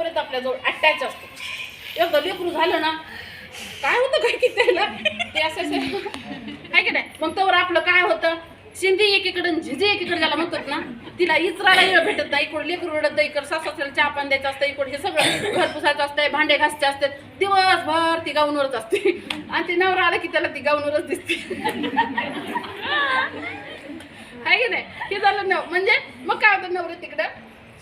तोपर्यंत आपल्याजवळ अटॅच असतो. एकदा लेकरू झालं ना काय होतं काय की त्याला? ते असं काय की नाही? मग तोवर आपलं काय होतं? शिंदे एकीकडे झिजे एकीकडे ज्याला म्हणतात ना तिला इचराला वेळ भेटत नाही. इकडे लेकरू रडत नाही इकडे सासऱ्याला चहा पण द्यायचं असतं इकडे हे सगळं घर पुसायचं असतंय भांडे घासचे असतात दिवसभर ती गाऊनवरच असते. आणि ती नवरा आला की त्याला ती गाऊनवरच दिसते. आहे की नाही? हे झालं नव म्हणजे मग काय होतं नवरं तिकडं?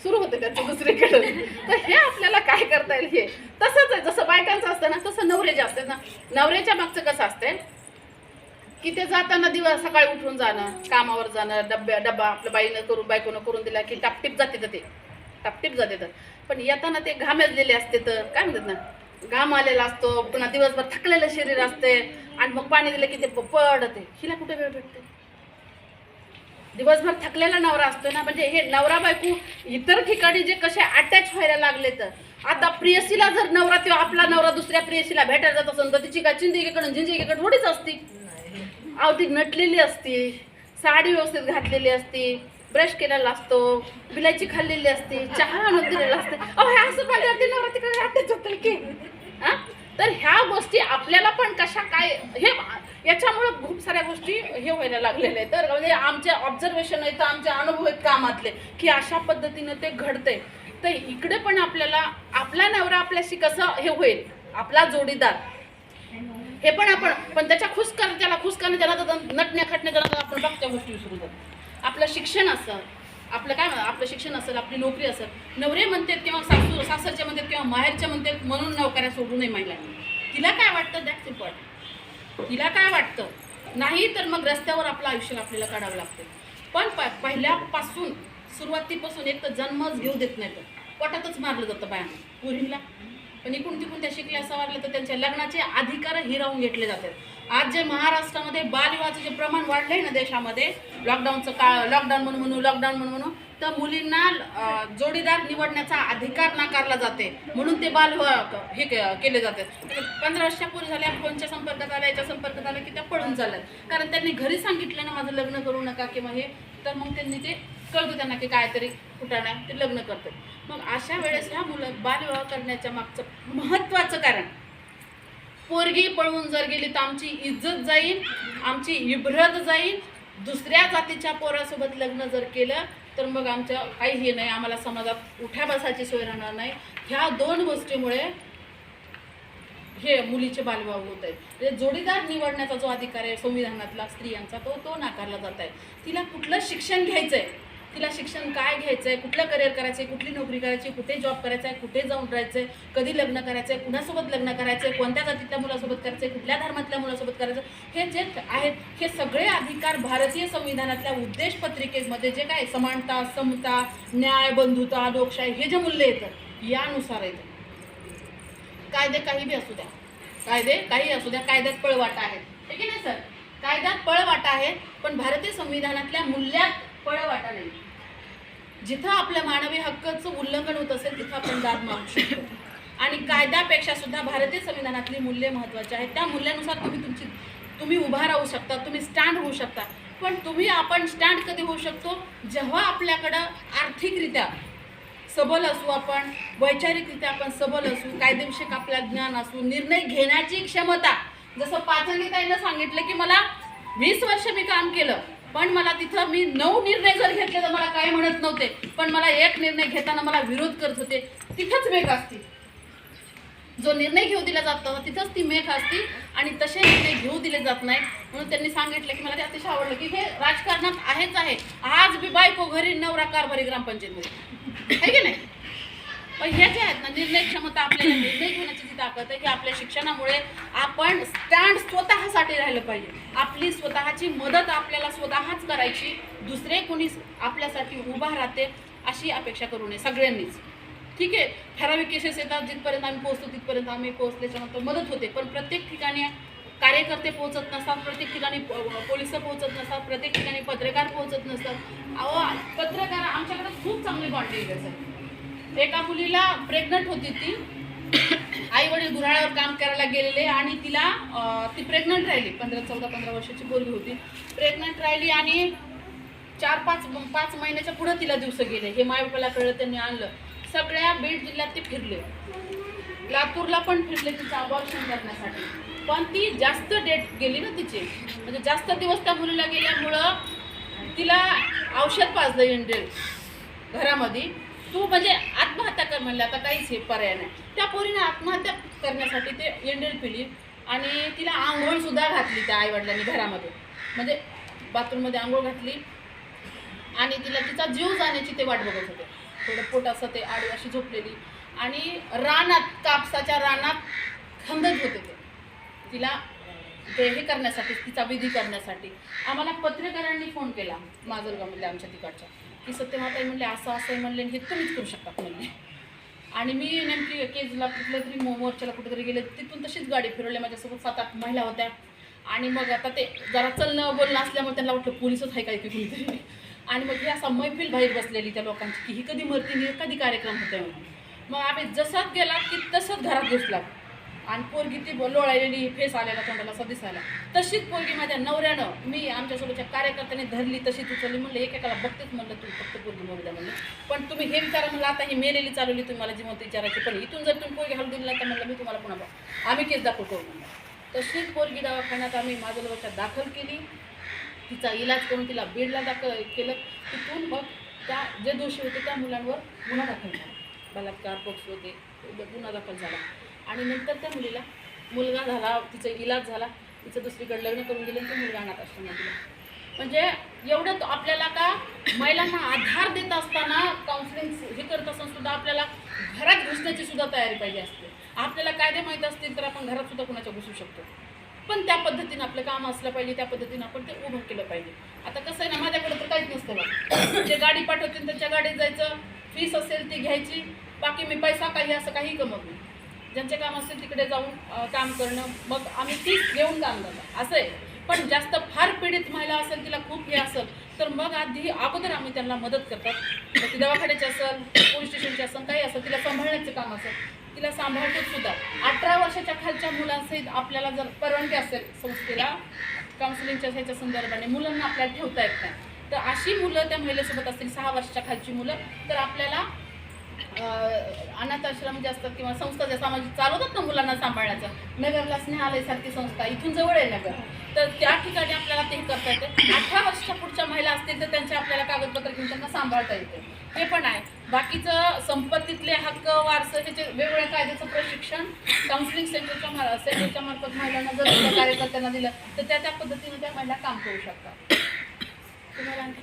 सुरू होतं त्याचं दुसरीकडं. तर हे आपल्याला काय करता येईल हे? तसंच आहे जसं बायकांचं असतं ना तसं नवऱ्याचे असते ना नवऱ्याच्या मागचं कसं असतंय? की ते जाताना दिवस सकाळी उठून जाणं कामावर जाणं डब्या डब्बा आपल्या बाईनं करून बायकोनं करून दिला की टापटीप जाते तर ते. टापटीप जाते तर. पण येताना ते घामेजलेले असते तर काय म्हणतात ना? घाम आलेला असतो पुन्हा दिवसभर थकलेलं शरीर असते आणि मग पाणी दिलं की ते पडते हिला कुठे वेळ भेटते दिवसभर थकलेला नवरा असतो ना म्हणजे हे नवरा बायको इतर ठिकाणी जे कसे अटॅच व्हायला लागले तर. आता प्रियसीला जर नवरा तो आपला नवरा दुसऱ्या प्रियसीला भेटायला जात असेल तर तिची काय चिंदी एकीकडून थोडीच असती. अहो ती नटलेली असती साडी व्यवस्थित घातलेली असती ब्रश केलेला असतो बिलायची खाल्लेली असते चहा आणून दिलेला असते. अहो हे असं पाहिजे ते नवरा तिकडे अटॅच होतं की. तर ह्या गोष्टी आपल्याला पण कशा काय हे याच्यामुळं खूप साऱ्या गोष्टी हे व्हायला लागलेल्या आहेत. तर म्हणजे आमचे ऑब्झर्वेशन आहेत आमचे अनुभव आहेत कामातले की अशा पद्धतीनं ते घडते तर इकडे पण आपल्याला आपला नवरा आपल्याशी कसं हे होईल? आपला जोडीदार. हे पण आपण पण त्याच्या खुश कर त्याला खुश करण्याच्या नादात नटण्या खटण्याच्या आपण बघत्या गोष्टी विसरू जातो. आपलं शिक्षण असं आपलं काय आपलं शिक्षण असेल आपली नोकरी असेल नवरे म्हणतात किंवा सासू सासरच्या म्हणतात किंवा माहेरच्या म्हणतात म्हणून नोकऱ्या सोडू नये महिलांनी. तिला काय वाटतं? दॅट्स इम्पॉर्टंट तिला काय वाटतं? नाही तर मग रस्त्यावर आपलं आयुष्य आपल्याला काढावं लागतं. पण प पहिल्यापासून सुरुवातीपासून एक तर जन्मच घेऊ देत नाही तर पोटातच मारलं जातं बायांना. पुरीला पण इकडून कोणती त्या शिकल्या वारलं तर त्यांच्या लग्नाचे अधिकार हिरावून घेतले जातात. आज जे महाराष्ट्रामध्ये बालविवाहाचं जे प्रमाण वाढलंय ना देशामध्ये लॉकडाऊनचं का लॉकडाऊन म्हणून म्हणू लॉकडाऊन म्हणून म्हणू तर मुलींना जोडीदार निवडण्याचा अधिकार नाकारला जाते. म्हणून ते बालविवाह हे के- केले जातात. पंधरा वर्षापूर्वी झाल्या फोनच्या संपर्कात आल्या याच्या संपर्कात आल्या की त्या पळून चालल्यात. कारण त्यांनी घरी सांगितलं ना माझं लग्न करू नका किंवा हे तर मग त्यांनी ते कळतं त्यांना की काहीतरी कुठाना ते लग्न करतात. मग अशा वेळेस ह्या मुलं बालविवाह करण्याच्या मागचं महत्त्वाचं कारण पोरगी पळवून जर गेली तर आमची इज्जत जाईल आमची इब्रत जाईल. दुसऱ्या जातीच्या पोरासोबत लग्न जर केलं तर मग आमच्या काही हे नाही आम्हाला समाजात उठ्या बसायची सोय राहणार नाही. ह्या दोन गोष्टीमुळे हे मुलीचे बालविवाह होत आहेत. म्हणजे जोडीदार निवडण्याचा जो अधिकार आहे संविधानातला स्त्रियांचा तो तो नाकारला जात आहे. तिला कुठलं शिक्षण घ्यायचं आहे तिला शिक्षण काय घ्यायचं आहे कुठलं करिअर करायचं आहे कुठली नोकरी करायची कुठे जॉब करायचा आहे कुठे जाऊन राहायचं आहे कधी लग्न करायचं आहे कुणासोबत लग्न करायचं आहे कोणत्या जातीतल्या मुलासोबत करायचं आहे कुठल्या धर्मातल्या मुलासोबत करायचं आहे, हे जे आहेत हे सगळे अधिकार भारतीय संविधानातल्या उद्देश पत्रिकेमध्ये जे काय समानता समता न्याय बंधुता लोकशाही हे जे मूल्य येतं यानुसार येतं. कायदे काही बी असू द्या. कायदे काही असू द्या कायद्यात पळवाटा आहेत. ठीक आहे नाही सर? कायद्यात पळवाटा आहे पण भारतीय संविधानातल्या मूल्यात पळवाटा नाही. जिथं आपल्या मानवी हक्काचं उल्लंघन होत असेल तिथं आपण दाद मागू शकतो. आणि कायद्यापेक्षा सुद्धा भारतीय संविधानातली मूल्य महत्त्वाची आहेत. त्या मूल्यानुसार तुम्ही तुमची तुम्ही उभा राहू शकता तुम्ही स्टँड होऊ शकता. पण तुम्ही आपण स्टँड कधी होऊ शकतो? जेव्हा आपल्याकडं आर्थिकरित्या सबल असू आपण वैचारिकरित्या आपण सबल असू कायदेविषयक आपल्या ज्ञान असू निर्णय घेण्याची क्षमता. जसं पाचंगीताईनं सांगितलं की मला वीस वर्ष मी काम केलं पण मला तिथं मी नऊ निर्णय जर घेतले तर मला काही म्हणत नव्हते. पण मला एक निर्णय घेताना मला विरोध करत होते. तिथंच मेघ असते जो निर्णय घेऊ दिला जातो तिथंच ती मेघ असती आणि तसे निर्णय घेऊ दिले जात नाही म्हणून त्यांनी सांगितलं की मला ते अतिशय आवडलं की हे राजकारणात आहेच आहे. आज बी बायको घरी नवरा कारभारी ग्रामपंचायतमध्ये. आहे की नाही? पण हे जे आहेत ना निर्णय क्षमता आपल्याला निर्णय घेण्याची जी ताकद आहे की आपल्या शिक्षणामुळे आपण स्टँड स्वतःसाठी राहिलं पाहिजे. आपली स्वतःची मदत आपल्याला स्वतःच करायची दुसरे कोणी आपल्यासाठी उभा राहते अशी अपेक्षा करू नये सगळ्यांनीच. ठीक आहे? ठराविक केसेस येतात जिथपर्यंत आम्ही पोहोचतो तिथपर्यंत आम्ही पोहोचल्याच्यानंतर मदत होते. पण प्रत्येक ठिकाणी कार्यकर्ते पोहोचत नसतात प्रत्येक ठिकाणी पोलीस पोहोचत नसतात प्रत्येक ठिकाणी पत्रकार पोहोचत नसतात. अहो पत्रकार आमच्याकडे खूप चांगली बॉन्डिंग आहे एका मुलीला प्रेग्नंट होती ती. आई वडील गुऱ्हाळ्यावर काम करायला गेलेले आणि तिला ती प्रेग्नंट राहिली. पंधरा चौदा पंधरा वर्षाची पोरगी होती. प्रेग्नंट राहिली आणि चार पाच पाच महिन्याच्या पुढं तिला दिवस गेले. हे मायबापाला कळलं त्यांनी आणलं. सगळ्या बीड जिल्ह्यात ते फिरले. लातूरला पण फिरले तिचं अबॉर्शन करण्यासाठी. पण ती जास्त डेट गेली ना तिची. म्हणजे जास्त दिवस त्या मुलीला गेल्यामुळं तिला औषध पाजलं इंडेल घरामध्ये. तू म्हणजे आत्महत्या कर म्हणलं आता काहीच हे पर्याय नाही. त्या पोरीने आत्महत्या करण्यासाठी ते एंडेल पिली आणि तिला आंघोळ सुद्धा घातली त्या आईवडिलांनी घरामध्ये. म्हणजे बाथरूममध्ये आंघोळ घातली आणि तिला तिचा जीव जाण्याची ते वाट बघत होते. थोडं पोट असं ते आडी अशी झोपलेली आणि रानात कापसाच्या रानात खंदत होते ते. तिला ते हे करण्यासाठी तिचा विधी करण्यासाठी आम्हाला पत्रकारांनी फोन केला माजलगावमधले आमच्या तिकडच्या. की सत्यमाताई म्हणले असं असं आहे म्हणले हे तुम्हीच करू शकतात म्हणले. आणि मी नेमकी केजला कुठल्या तरी मो- मोर्चाला कुठेतरी गेले तिथून तशीच गाडी फिरवली माझ्यासोबत सात आठ महिला होत्या. आणि मग आता ते जरा चलणं बोलणं असल्यामुळे त्यांना वाटलं पोलिसच आहे काय की कुणीतरी आणि मग ही असा मैफिल बाहेर बसलेली त्या लोकांची की ही कधी मरती ही कधी कार्यक्रम होते म्हणून. मग आम्ही जसाच गेला की तसंच घरात घुसला आणि पोरगी ती लोळालेली फेस आलेला तोंडाला असं दिसायला. तशीच पोरगी माझ्या नवऱ्यानं मी आमच्यासोबतच्या कार्यकर्त्याने धरली तशीच उचलली म्हणलं एकेकाला बघतेच म्हणलं तुम्ही फक्त पोरगी मरू द्या म्हणलं. पण तुम्ही हे विचारा म्हणलं आता ही मेलेली चालवली तुम्ही मला जिवंत विचारायची पण इथून जर तुम्ही पोरगी हलू दिली तर म्हणलं मी तुम्हाला पुन्हा आम्ही केस दाखल करू म्हणलं. तशीच पोरगी दवाखान्यात आम्ही माझ्या दाखल केली. तिचा इलाज करून तिला बीडला दाखल केलं. तिथून मग त्या जे दोषी होते त्या मुलांवर गुन्हा दाखल झाला. बलात्कार पक्ष होते गुन्हा दाखल झाला. आणि नंतर त्या मुलीला मुलगा झाला तिचा इलाज झाला तिचं दुसरीकडे लग्न करून गेलं तर तो मुलगा अनाथ आश्रमात दिला म्हणजे एवढं तो आपल्याला का महिलांना आधार देत असताना काउन्सिलिंग हे करत असताना सुद्धा आपल्याला घरात घुसण्याची सुद्धा तयारी पाहिजे असते. आपल्याला कायदे माहीत असतील तर आपण घरात सुद्धा कुणाच्या घुसू शकतो. पण त्या पद्धतीनं आपलं काम असलं पाहिजे त्या पद्धतीनं आपण ते उभं केलं पाहिजे. आता कसं आहे ना माझ्याकडे तर काहीच नसतं बा जे गाडी पाठवतील त्यांच्या गाडीत जायचं फीस असेल ती घ्यायची बाकी मी पैसा काही असं काही कमवत नाही. ज्यांचे काम असेल तिकडे जाऊन काम करणं मग आम्ही तीच घेऊन काम करतो असं आहे. पण जास्त फार पीडित महिला असेल तिला खूप हे असेल तर मग आधी अगोदर आम्ही त्यांना मदत करतात. मग ती दवाखान्याची असेल पोलीस स्टेशनची असेल काही असेल तिला सांभाळण्याचं काम असेल तिला सांभाळतो सुद्धा. अठरा वर्षाच्या खालच्या मुलांसहित आपल्याला जर परवानगी असेल संस्थेला काउन्सिलिंगच्या ह्याच्या संदर्भाने मुलांना आपल्याला ठेवता येत नाही. तर अशी मुलं त्या महिलेसोबत असतील सहा वर्षाच्या खालची मुलं तर आपल्याला अनाथ आश्रम जे असतात किंवा संस्था ज्या सामाजिक चालवतात ना मुलांना सांभाळण्याचं नगरला स्नेहालय सारखी संस्था इथून जवळ आहे नगर. तर त्या ठिकाणी आपल्याला ते करता येते. अठरा वर्षाच्या पुढच्या महिला असतील तर त्यांचे आपल्याला कागदपत्र घेऊन त्यांना सांभाळता येते. ते पण आहे. बाकीचं संपत्तीतले हक्क वारसं त्याचे वेगवेगळ्या कायद्याचं प्रशिक्षण काउन्सिलिंग सेंटरच्या सेंटरच्या मार्फत महिलांना जर कार्यकर्त्यांना दिलं तर त्या त्या पद्धतीने त्या महिला काम करू शकतात. तुम्हाला आणखी